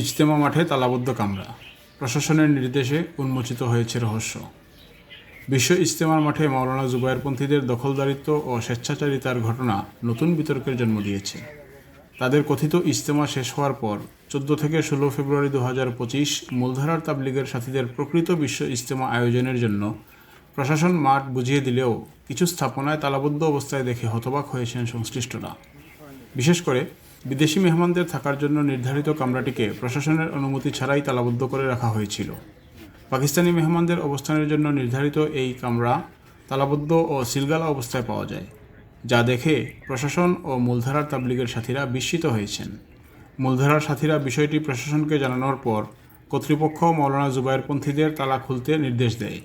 ইজতেমা মাঠে তালাবদ্ধ কামরা। প্রশাসনের নির্দেশে উন্মোচিত হয়েছে রহস্য। বিশ্ব ইজতেমার মাঠে মাওলানা জুবায়েরপন্থীদের দখলদারিত্ব ও স্বেচ্ছাচারিতার ঘটনা নতুন বিতর্কের জন্ম দিয়েছে। তাদের কথিত ইজতেমা শেষ হওয়ার পর চোদ্দ থেকে ষোলো ফেব্রুয়ারি দু হাজার পঁচিশ মূলধারার তাবলিগের সাথীদের প্রকৃত বিশ্ব ইজতেমা আয়োজনের জন্য প্রশাসন মাঠ বুঝিয়ে দিলেও কিছু স্থাপনায় তালাবদ্ধ অবস্থায় দেখে হতবাক হয়েছেন সংশ্লিষ্টরা। বিশেষ করে বিদেশি মেহমানদের থাকার জন্য নির্ধারিত কামরাটিকে প্রশাসনের অনুমতি ছাড়াই তালাবদ্ধ করে রাখা হয়েছিল। পাকিস্তানি মেহমানদের অবস্থানের জন্য নির্ধারিত এই কামরা তালাবদ্ধ ও সিলগালা অবস্থায় পাওয়া যায়, যা দেখে প্রশাসন ও মূলধারার তাবলিগের সাথীরা বিস্মিত হয়েছেন। মূলধারার সাথীরা বিষয়টি প্রশাসনকে জানানোর পর কর্তৃপক্ষ মৌলানা জুবায়েরপন্থীদের তালা খুলতে নির্দেশ দেয়।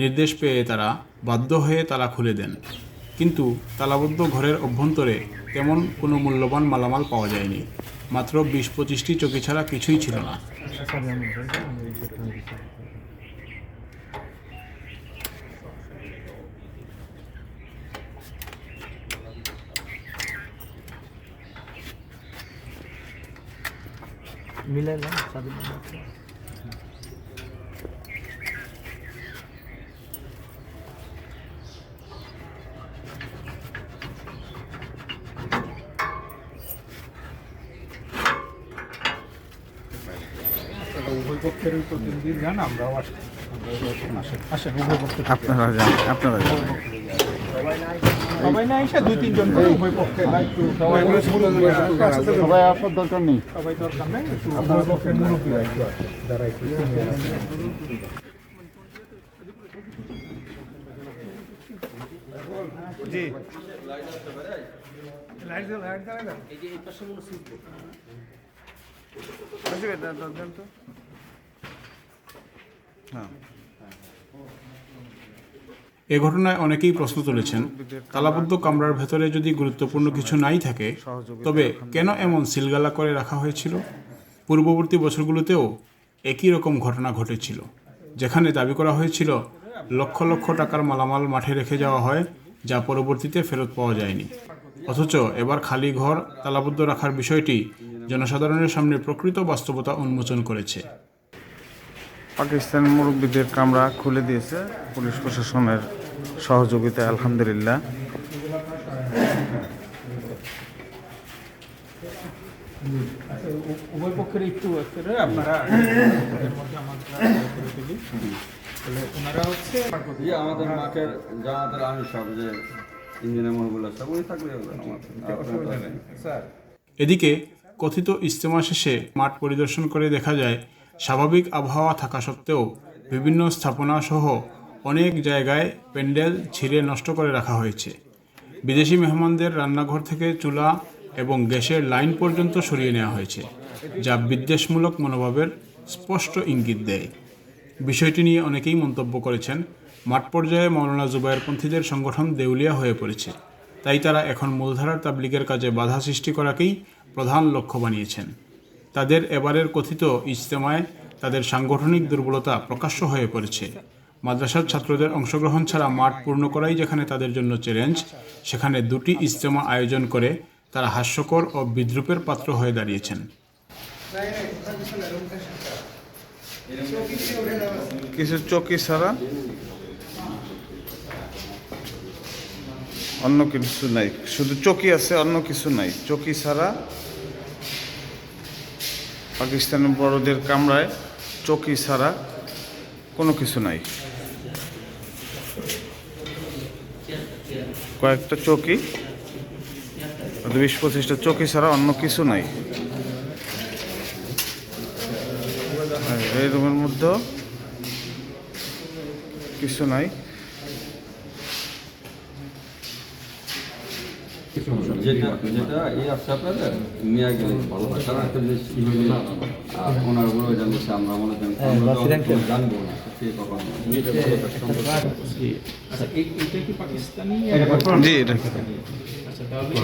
নির্দেশ পেয়ে তারা বাধ্য হয়ে তালা খুলে দেন। কিন্তু তালাবদ্ধ ঘরের অভ্যন্তরে তেমন কোনো মূল্যবান মালামাল পাওয়া যায়নি। মাত্র বিশ পঁচিশটি চকি ছাড়া কিছুই ছিল না। মিলাইলাম পক্ষের প্রতিনিধি যান আমরাও আসি। আসেন। আসেন উভয় পক্ষ আপনারা যান আপনারা যান। সবাই না এসে দুই তিনজন করে উভয় পক্ষে সবাই সবাই আপনার দরকার নেই। সবাই দরকার নেই উভয় পক্ষের একটু আসবে, তো। এ ঘটনায় অনেকেই প্রশ্ন তুলেছেন, তালাবদ্ধ কামরার ভেতরে যদি গুরুত্বপূর্ণ কিছু নাই থাকে, তবে কেন এমন সিলগালা করে রাখা হয়েছিল? পূর্ববর্তী বছরগুলোতেও একই রকম ঘটনা ঘটেছিল, যেখানে দাবি করা হয়েছিল, লক্ষ লক্ষ টাকার মালামাল মাঠে রেখে যাওয়া হয়, যা পরবর্তীতে ফেরত পাওয়া যায়নি। অথচ এবার খালি ঘর তালাবদ্ধ রাখার বিষয়টি জনসাধারণের সামনে প্রকৃত বাস্তবতা উন্মোচন করেছে। পাকিস্তান মুরব্বীদের কামরা খুলে দিয়েছে পুলিশ প্রশাসনের সহযোগিতা আলহামদুলিল্লাহ। উভয় পক্ষের একটু আপনারা ওনারা হচ্ছে ইয়ে আমাদের আমি সব যে এদিকে কথিত ইজতেমা শেষে মাঠ পরিদর্শন করে দেখা যায় স্বাভাবিক আবহাওয়া থাকা সত্ত্বেও বিভিন্ন স্থাপনা সহ অনেক জায়গায় প্যান্ডেল ছিঁড়ে নষ্ট করে রাখা হয়েছে। বিদেশি মেহমানদের রান্নাঘর থেকে চুলা এবং গ্যাসের লাইন পর্যন্ত সরিয়ে নেওয়া হয়েছে, যা বিদ্বেষমূলক মনোভাবের স্পষ্ট ইঙ্গিত দেয়। বিষয়টি নিয়ে অনেকেই মন্তব্য করেছেন, মাঠ পর্যায়ে মৌলানা জুবায়েরপন্থীদের সংগঠন দেউলিয়া হয়ে পড়েছে, তাই তারা এখন মূলধারার তাবলিগের কাজে বাধা সৃষ্টি করাকেই প্রধান লক্ষ্য বানিয়েছেন। তাদের এবারের কথিত ইজতেমায় তাদের সাংগঠনিক দুর্বলতা প্রকাশ্য হয়ে পড়েছে। মাদ্রাসার ছাত্রদের অংশগ্রহণ ছাড়া মাঠ পূর্ণ করাই যেখানে তাদের জন্য চ্যালেঞ্জ সেখানে দুটি ইজতেমা আয়োজন করে তারা হাস্যকর ও বিদ্রুপের পাত্র হয়ে দাঁড়িয়েছেন। কিছু চকি ছাড়া অন্য কিছু নাই। শুধু চকি আছে, অন্য কিছু নাই। চকি ছাড়া পাকিস্তানের বড়দের কামরায় চকি ছাড়া কোনো কিছু নাই। কয়েকটা চকি বিশ পঁচিশটা চকি ছাড়া অন্য কিছু নাই। এই রুমের মধ্যেও কিছু নাই। যেটা যেটা এই আছে আপনাদের নিয়ে গেলে ভালো হয় কারণ একটা জিনিস ইভেন্ট ওনার উপরে জানতেছে আমরা মনে করেন আমরা তো জানব না কে কখন আচ্ছা এটা কি পাকিস্তানি জি আচ্ছা তাহলে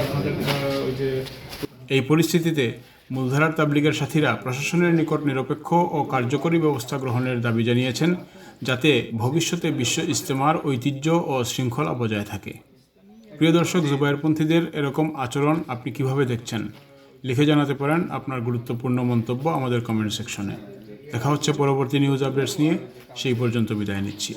আপনাদের ওই যে এই পরিস্থিতিতে মূলধারার তাবলিগের সাথীরা প্রশাসনের নিকট নিরপেক্ষ ও কার্যকরী ব্যবস্থা গ্রহণের দাবি জানিয়েছেন যাতে ভবিষ্যতে বিশ্ব ইজতেমার ঐতিহ্য ও শৃঙ্খলা বজায় থাকে। প্রিয় দর্শক জুবায়েরপন্থীদের এরকম আচরণ আপনি কীভাবে দেখছেন? লিখে জানাতে পারেন আপনার গুরুত্বপূর্ণ মন্তব্য আমাদের কমেন্ট সেকশনে দেখা হচ্ছে পরবর্তী নিউজ আপডেটস নিয়ে, সেই পর্যন্ত বিদায় নিচ্ছি।